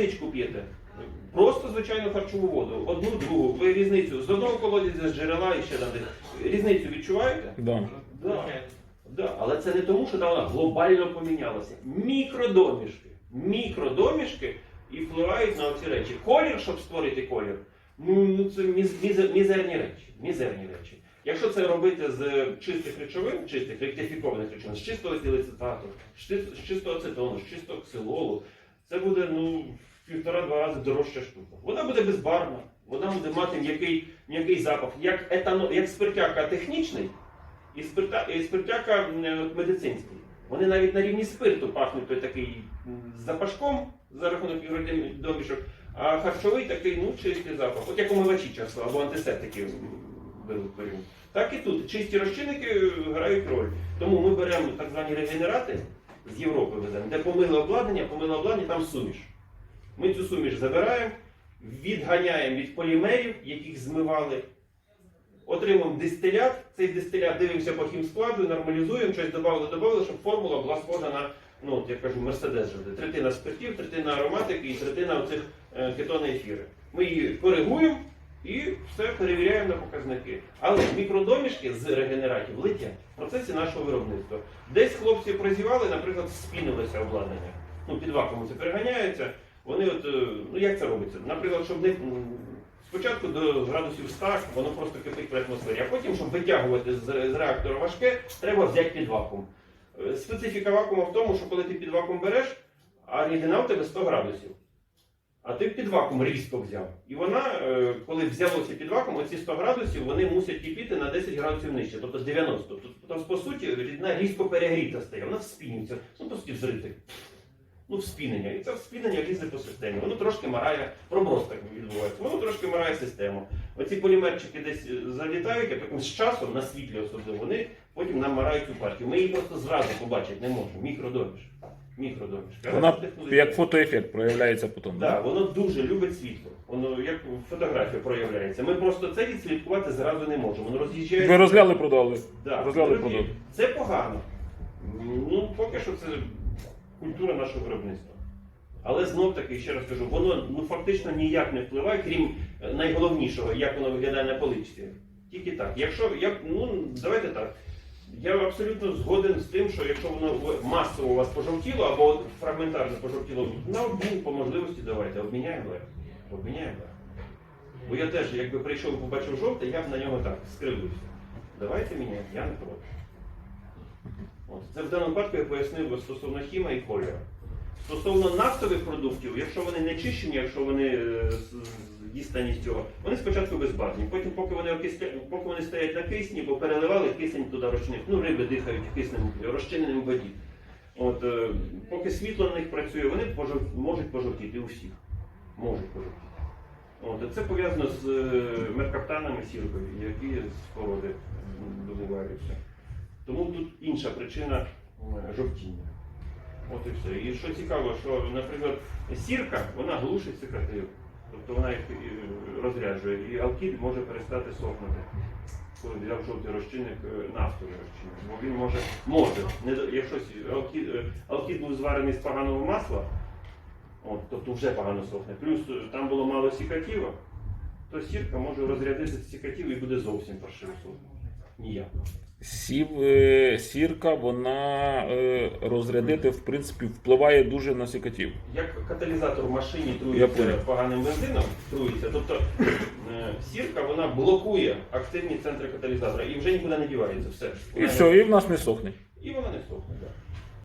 водичку п'єте. Просто звичайну харчову воду, одну, другу. Ви різницю з одного колодязя, з джерела і ще там десь. Різницю відчуваєте? Да. Да. Да. Але це не тому, що там вона глобально помінялася. Мікродомішки. Мікродомішки і впливають на ці речі. Колір, щоб створити колір, ну ну, це міз, мізер- мізерні речі. Мізерні речі. Якщо це робити з чистих речовин, чистих ректифікованих речовин, з чистого стілецитату, з чис- з чистого ацетону, з чистого ксилолу, це буде ну, півтора-два рази дорожча штука. Вона буде безбарвна, вона буде мати м'який, м'який запах, як етано, як спиртяка технічний і, спирта, і спиртяка е, медицинський. Вони навіть на рівні спирту пахнуть той такий з запашком за рахунок домішок, а харчовий такий ну, чистий запах. От як умивачі часто або антисептики беруть порівняно. Так і тут чисті розчинники е, грають роль. Тому ми беремо так звані регенерати з Європи веземо, де помили обладнання, помили обладнання, там суміш. Ми цю суміш забираємо, відганяємо від полімерів, яких змивали, отримуємо дистилят. Цей дистилят дивимося по хімскладу, нормалізуємо, щось додали, додали, щоб формула була схожа на, ну, я кажу, мерседес жовтий. Третина спиртів, третина ароматики і третина оцих е, кетони ефіри. Ми її коригуємо і все перевіряємо на показники. Але мікродомішки з регенератів летять в процесі нашого виробництва. Десь хлопці прозівали, наприклад, спінилося обладнання. Ну, під вакуумом це переганяється. Вони от, е, ну як це робиться? Наприклад, щоб не спочатку до градусів 100 воно просто кипить при атмосфері, а потім, щоб витягувати з, реактора важке, треба взяти під вакуум. Е, Специфіка вакууму в тому, що коли ти під вакуум береш, а рідина в тебе 100 градусів. А ти під вакуум різко взяв. І вона, е, коли взялося під вакуум, оці 100 градусів вони мусять кипіти на 10 градусів нижче, тобто з 90. Тобто, по суті, рідина різко перегріта стає, вона вспінюється, ну по суті взрити. Ну, вспінення. І це вспінення лізе по системі. Воно трошки марає, проброс так відбувається, воно трошки марає систему. Оці полімерчики десь е, залітають, а потім з часом, на світлі особливо, вони потім нам марають цю партію. Ми її просто зразу побачити не можемо. Мікродоміш. Мікродоміш. Вона як фотоефект проявляється потім. Так, да, воно дуже любить світло. Воно як фотографія проявляється. Ми просто це відслідкувати зразу не можемо. Воно роз'їжджає. Ви розгляли, продали. Да, розгляли, продали. Це погано. Ну, поки що це культура нашого виробництва. Але знов таки, ще раз кажу, воно ну, фактично ніяк не впливає, крім е, найголовнішого, як воно виглядає на поличці. Тільки так. Якщо як, ну давайте так. Я абсолютно згоден з тим, що якщо воно масово у вас пожовтіло або фрагментарно пожовтіло, на обмін по можливості давайте, обміняємо легко. Обміняємо легко. Бо я теж, якби прийшов і побачив жовте, я б на нього так скривився. Давайте міняти, я не проти. От. Це в даному випадку я пояснив стосовно хіма і кольору. Стосовно нафтових продуктів, якщо вони не чищені, якщо вони е, дістані з цього, вони спочатку безбарвні. Потім, поки вони окисля... поки вони стоять на кисні, бо переливали кисень туди розчинив. Ну, риби дихають киснем розчиненим в воді. От, е, поки світло на них працює, вони пожов... можуть пожовтіти у. Можуть пожовтіти. От, це пов'язано з е, меркаптанами сіркою, які з породи добуваються. Тому тут інша причина жовтіння. От і все. І що цікаво, що, наприклад, сірка вона глушить цикатив. Тобто вона їх е, розряджує, і алкід може перестати сохнути. Коли взяв жовтий розчинник, е, нафтовий розчинник. Бо він може, може, не, якщо сі- алкід, е, алкід був зварений з поганого масла, от, тобто вже погано сохне. Плюс там було мало сікатіва, то сірка може розрядити сікатів і буде зовсім паршиво сохнути. Ніяк. Сів, е, сірка, вона е, розрядити, в принципі, впливає дуже на сікатів. Як каталізатор в машині труїться поганим бензином, труїться, тобто е, сірка вона блокує активні центри каталізатора і вже нікуди не дівається. Все. І все, і в нас не сохне. І вона не сохне.